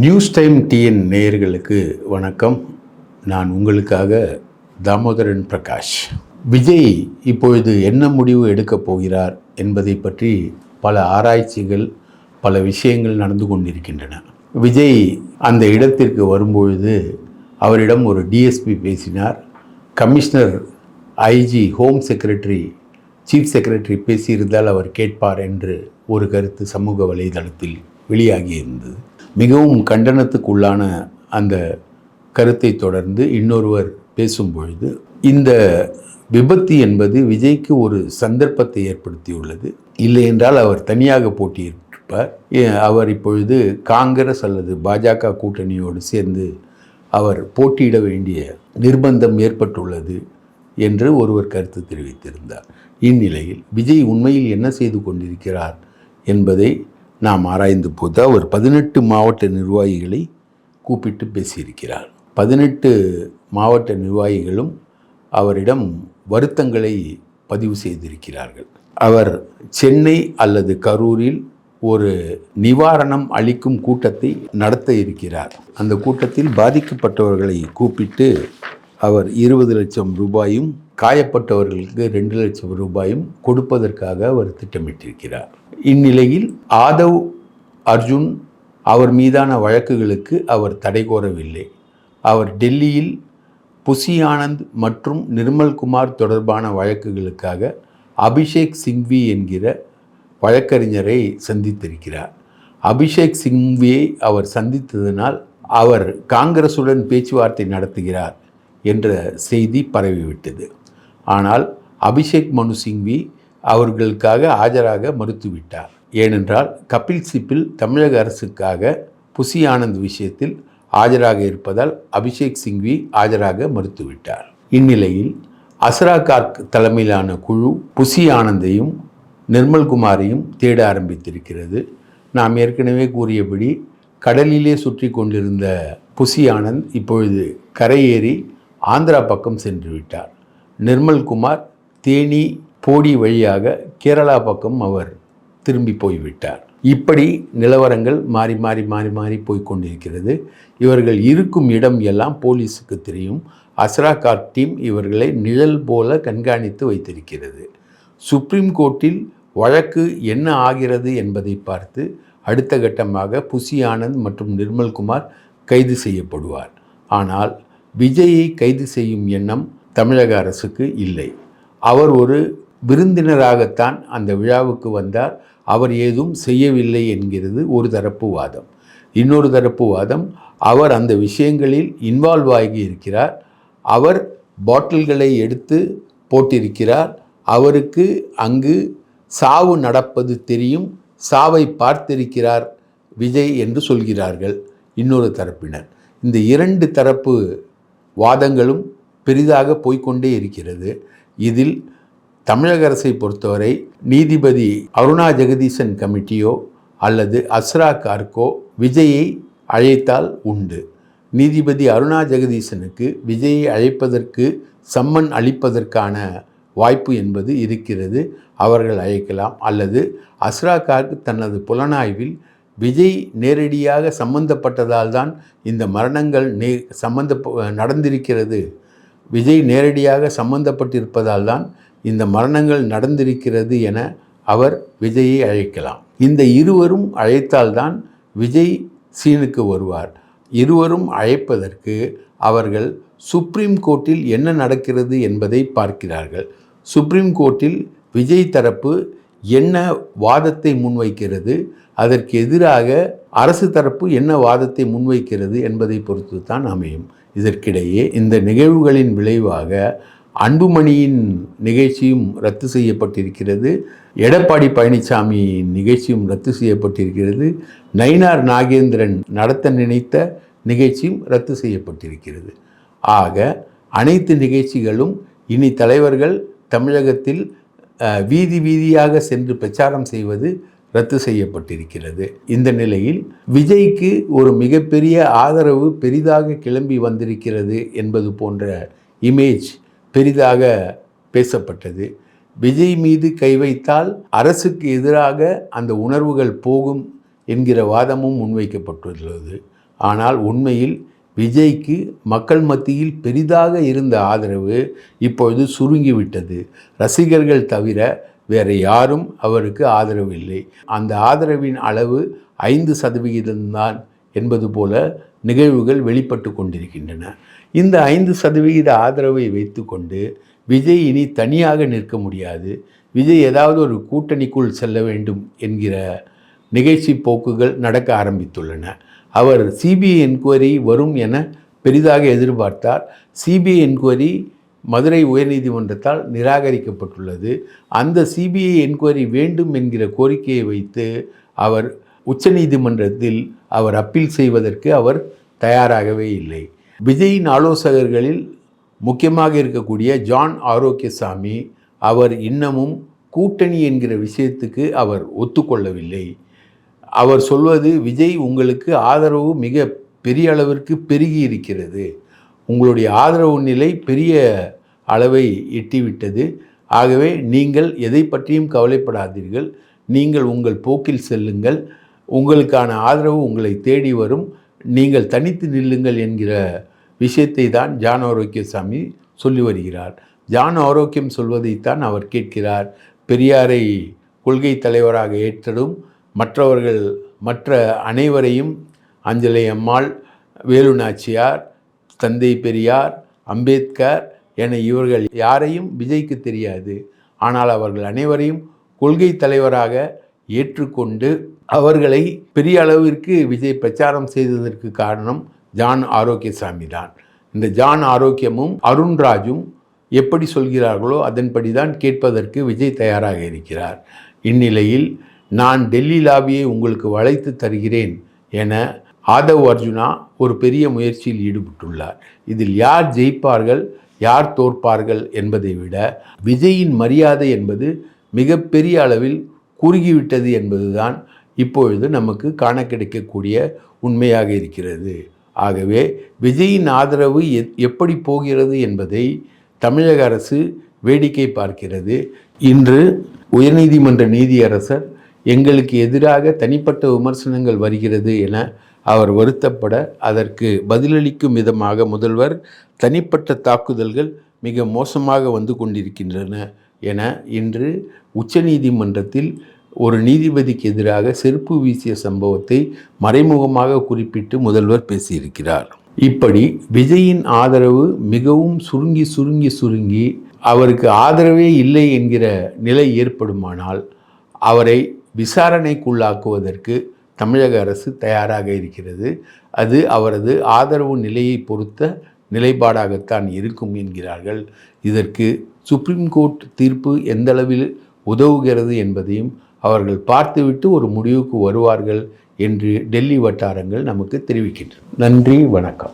News time TN நேயர்களுக்கு வணக்கம். நான் உங்களுக்காக தாமோதரன் பிரகாஷ். விஜய் இப்பொழுது என்ன முடிவு எடுக்கப் போகிறார் என்பதை பற்றி பல ஆராய்ச்சிகள் பல விஷயங்கள் நடந்து கொண்டிருக்கின்றன. விஜய் அந்த இடத்திற்கு வரும்பொழுது அவரிடம் ஒரு டிஎஸ்பி பேசினார். Commissioner IG home secretary chief secretary பேசியிருந்தால் அவர் கேட்பார் என்று ஒரு கருத்து சமூக வலைதளத்தில் வெளியாகியிருந்தது. மிகவும் கண்டனத்துக்குள்ளான அந்த கருத்தை தொடர்ந்து இன்னொருவர் பேசும் பொழுது இந்த விபத்து என்பது விஜய்க்கு ஒரு சந்தர்ப்பத்தை ஏற்படுத்தியுள்ளது. இல்லை என்றால் அவர் தனியாக போட்டியிருப்பார். அவர் இப்பொழுது காங்கிரஸ் அல்லது பாஜக கூட்டணியோடு சேர்ந்து அவர் போட்டியிட வேண்டிய நிர்பந்தம் ஏற்பட்டுள்ளது என்று ஒருவர் கருத்து தெரிவித்திருந்தார். இந்நிலையில் விஜய் உண்மையில் என்ன செய்து கொண்டிருக்கிறார் என்பதை நாம் ஆராய்ந்து போது அவர் பதினெட்டு மாவட்ட நிர்வாகிகளை கூப்பிட்டு பேசியிருக்கிறார். பதினெட்டு மாவட்ட நிர்வாகிகளும் அவரிடம் வருத்தங்களை பதிவு செய்திருக்கிறார்கள். அவர் சென்னை அல்லது கரூரில் ஒரு நிவாரணம் அளிக்கும் கூட்டத்தை நடத்த இருக்கிறார். அந்த கூட்டத்தில் பாதிக்கப்பட்டவர்களை கூப்பிட்டு அவர் இருபது லட்சம் ரூபாயும் காயப்பட்டவர்களுக்கு ரெண்டு லட்சம் ரூபாயும் கொடுப்பதற்காக அவர் திட்டமிட்டிருக்கிறார். இந்நிலையில் ஆதவ் அர்ஜுன் அவர் மீதான வழக்குகளுக்கு அவர் தடை கோரவில்லை. அவர் டெல்லியில் புசி ஆனந்த் மற்றும் நிர்மல்குமார் தொடர்பான வழக்குகளுக்காக அபிஷேக் சிங்வி என்கிற வழக்கறிஞரை சந்தித்திருக்கிறார். அபிஷேக் சிங்வியை அவர் சந்தித்ததனால் அவர் காங்கிரசுடன் பேச்சுவார்த்தை நடத்துகிறார். என்ற செய்தி பரவிவிட்டது. ஆனால் அபிஷேக் மனு சிங்வி அவர்களுக்காக ஆஜராக மறுத்துவிட்டார். ஏனென்றால் கபில் சிப்பில் தமிழக அரசுக்காக புசி ஆனந்த் விஷயத்தில் ஆஜராக இருப்பதால் அபிஷேக் சிங்வி ஆஜராக மறுத்துவிட்டார். இந்நிலையில் அசரா கார்க் தலைமையிலான குழு புசி ஆனந்தையும் நிர்மல்குமாரையும் தேட ஆரம்பித்திருக்கிறது. நாம் ஏற்கனவே கூறியபடி கடலிலே சுற்றி கொண்டிருந்த புசி ஆனந்த் இப்பொழுது கரையேறி ஆந்திரா பக்கம் சென்று விட்டார். நிர்மல்குமார் தேனி போடி வழியாக கேரளா பக்கம் அவர் திரும்பி போய்விட்டார் இப்படி நிலவரங்கள் மாறி மாறி மாறி மாறி போய் கொண்டிருக்கிறது. இவர்கள் இருக்கும் இடம் எல்லாம் போலீஸுக்கு தெரியும். அஸ்ரா கார்க் டீம் இவர்களை நிழல் போல கண்காணித்து வைத்திருக்கிறது. சுப்ரீம் கோர்ட்டில் வழக்கு என்ன ஆகிறது என்பதை பார்த்து அடுத்த கட்டமாக புசி ஆனந்த் மற்றும் நிர்மல்குமார் கைது செய்யப்படுவார். ஆனால் விஜயை கைது செய்யும் எண்ணம் தமிழக அரசுக்கு இல்லை. அவர் ஒரு விருந்தினராகத்தான் அந்த விழாவுக்கு வந்தார். அவர் ஏதும் செய்யவில்லை என்கிறது ஒரு தரப்பு வாதம். இன்னொரு தரப்பு வாதம் அவர் அந்த விஷயங்களில் இன்வால்வ் ஆகி இருக்கிறார். அவர் பாட்டில்களை எடுத்து போட்டிருக்கிறார். அவருக்கு அங்கு சாவு நடப்பது தெரியும். சாவை பார்த்திருக்கிறார் விஜய் என்று சொல்கிறார்கள் இன்னொரு தரப்பினர். இந்த இரண்டு தரப்பு வாதங்களும் பெரிதாக போய்க்கொண்டே இருக்கிறது. இதில் தமிழக அரசை பொறுத்தவரை நீதிபதி அருணா ஜெகதீசன் கமிட்டியோ அல்லது அஸ்ரா கார்கோ விஜயை அழைத்தால் உண்டு. நீதிபதி அருணா ஜெகதீசனுக்கு விஜயை அழைப்பதற்கு சம்மன் அளிப்பதற்கான வாய்ப்பு என்பது இருக்கிறது. அவர்கள் அழைக்கலாம் அல்லது அஸ்ரா கார்க் தனது புலனாய்வில் விஜய் நேரடியாக சம்பந்தப்பட்டதால் தான் இந்த மரணங்கள் நே சம்பந்த நடந்திருக்கிறது. விஜய் நேரடியாக சம்பந்தப்பட்டிருப்பதால் தான் இந்த மரணங்கள் நடந்திருக்கிறது என அவர் விஜயை அழைக்கலாம். இந்த இருவரும் அழைத்தால்தான் விஜய் சீனுக்கு வருவார். இருவரும் அழைப்பதற்கு அவர்கள் சுப்ரீம் கோர்ட்டில் என்ன நடக்கிறது என்பதை பார்க்கிறார்கள். சுப்ரீம் கோர்ட்டில் விஜய் தரப்பு என்ன வாதத்தை முன்வைக்கிறது? அதற்கு எதிராக அரசு தரப்பு என்ன வாதத்தை முன்வைக்கிறது என்பதை பொறுத்து தான் அமையும். இதற்கிடையே இந்த நிகழ்வுகளின் விளைவாக அன்புமணியின் நிகழ்ச்சியும் ரத்து செய்யப்பட்டிருக்கிறது. எடப்பாடி பழனிசாமி நிகழ்ச்சியும் ரத்து செய்யப்பட்டிருக்கிறது. நயினார் நாகேந்திரன் நடத்த நினைத்த நிகழ்ச்சியும் ரத்து செய்யப்பட்டிருக்கிறது. ஆக அனைத்து நிகழ்ச்சிகளும் இனி தலைவர்கள் தமிழகத்தில் வீதி வீதியாக சென்று பிரச்சாரம் செய்வது ரத்து செய்யப்பட்டிருக்கிறது. இந்த நிலையில் விஜய்க்கு ஒரு மிகப்பெரிய ஆதரவு பெரிதாக கிளம்பி வந்திருக்கிறது என்பது போன்ற இமேஜ் பெரிதாக பேசப்பட்டது. விஜய் மீது கை வைத்தால் அரசுக்கு எதிராக அந்த உணர்வுகள் போகும் என்கிற வாதமும் முன்வைக்கப்பட்டுள்ளது. ஆனால் உண்மையில் விஜய்க்கு மக்கள் மத்தியில் பெரிதாக இருந்த ஆதரவு இப்பொழுது சுருங்கிவிட்டது. ரசிகர்கள் தவிர வேறு யாரும் அவருக்கு ஆதரவு இல்லை. அந்த ஆதரவின் அளவு ஐந்து சதவிகிதம்தான் என்பது போல நிகழ்வுகள் வெளிப்பட்டு கொண்டிருக்கின்றன. இந்த ஐந்து சதவிகித ஆதரவை வைத்துக்கொண்டு விஜய் இனி தனியாக நிற்க முடியாது. விஜய் ஏதாவது ஒரு கூட்டணிக்குள் செல்ல வேண்டும் என்கிற நிகழ்ச்சி போக்குகள் நடக்க ஆரம்பித்துள்ளன. அவர் சிபிஐ என்கொயரி வரும் என பெரிதாக எதிர்பார்த்தார். சிபிஐ என்கொயரி மதுரை உயர்நீதிமன்றத்தால் நிராகரிக்கப்பட்டுள்ளது. அந்த சிபிஐ என்கொயரி வேண்டும் என்கிற கோரிக்கையை வைத்து அவர் உச்சநீதிமன்றத்தில் அவர் அப்பீல் செய்வதற்கு அவர் தயாராகவே இல்லை. விஜயின் ஆலோசகர்களில் முக்கியமாக இருக்கக்கூடிய ஜான் ஆரோக்கியசாமி அவர் இன்னமும் கூட்டணி என்கிற விஷயத்துக்கு அவர் ஒத்துக்கொள்ளவில்லை. அவர் சொல்வது விஜய் உங்களுக்கு ஆதரவு மிக பெரிய அளவிற்கு பெருகி இருக்கிறது. உங்களுடைய ஆதரவு நிலை பெரிய அளவை எட்டிவிட்டது ஆகவே நீங்கள் எதை பற்றியும் கவலைப்படாதீர்கள். நீங்கள் உங்கள் போக்கில் செல்லுங்கள். உங்களுக்கான ஆதரவு உங்களை தேடி வரும். நீங்கள் தனித்து நில்லுங்கள் என்கிற விஷயத்தை தான் ஜான் ஆரோக்கியசாமி சொல்லி வருகிறார். ஜான் ஆரோக்கியம் சொல்வதைத்தான் அவர் கேட்கிறார். பெரியாரை கொள்கை தலைவராக ஏற்றதும் மற்றவர்கள் மற்ற அனைவரையும் அஞ்சலை அம்மாள் வேலு நாச்சியார் தந்தை பெரியார் அம்பேத்கர் என இவர்கள் யாரையும் விஜய்க்கு தெரியாது. ஆனால் அவர்கள் அனைவரையும் கொள்கை தலைவராக ஏற்றுக்கொண்டு அவர்களை பெரிய அளவிற்கு விஜய் பிரச்சாரம் செய்ததற்கு காரணம் ஜான் ஆரோக்கியசாமி தான். இந்த ஜான் ஆரோக்கியமும் அருண்ராஜும் எப்படி சொல்கிறார்களோ அதன்படி தான் கேட்பதற்கு விஜய் தயாராக இருக்கிறார். இந்நிலையில் நான் டெல்லி லாபியை உங்களுக்கு வளைத்து தருகிறேன் என ஆதவ் அர்ஜுனா ஒரு பெரிய முயற்சியில் ஈடுபட்டுள்ளார். இதில் யார் ஜெயிப்பார்கள் யார் தோற்பார்கள் என்பதை விட விஜயின் மரியாதை என்பது மிகப்பெரிய அளவில் குறுகிவிட்டது என்பதுதான் இப்பொழுது நமக்கு காண கிடைக்கக்கூடிய உண்மையாக இருக்கிறது. ஆகவே விஜயின் ஆதரவு எ- எப்படி போகிறது என்பதை தமிழக அரசு வேடிக்கை பார்க்கிறது. இன்று உயர்நீதிமன்ற நீதியரசர் எங்களுக்கு எதிராக தனிப்பட்ட விமர்சனங்கள் வருகிறது என அவர் வருத்தப்பட அதற்கு பதிலளிக்கும் விதமாக முதல்வர் தனிப்பட்ட தாக்குதல்கள் மிக மோசமாக வந்து கொண்டிருக்கின்றன என இன்று உச்சநீதிமன்றத்தில் ஒரு நீதிபதிக்கு எதிராக செருப்பு வீசிய சம்பவத்தை மறைமுகமாக குறிப்பிட்டு முதல்வர் பேசியிருக்கிறார். இப்படி விஜயின் ஆதரவு மிகவும் சுருங்கி சுருங்கி சுருங்கி அவருக்கு ஆதரவே இல்லை என்கிற நிலை ஏற்படுமானால் அவரை விசாரணைக்குள்ளாக்குவதற்கு தமிழக அரசு தயாராக இருக்கிறது. அது அவரது ஆதரவு நிலையை பொறுத்த நிலைப்பாடாகத்தான் இருக்கும் என்கிறார்கள். இதற்கு சுப்ரீம் கோர்ட் தீர்ப்பு எந்தளவில் உதவுகிறது என்பதையும் அவர்கள் பார்த்துவிட்டு ஒரு முடிவுக்கு வருவார்கள் என்று டெல்லி வட்டாரங்கள் நமக்கு தெரிவிக்கின்றன. நன்றி வணக்கம்.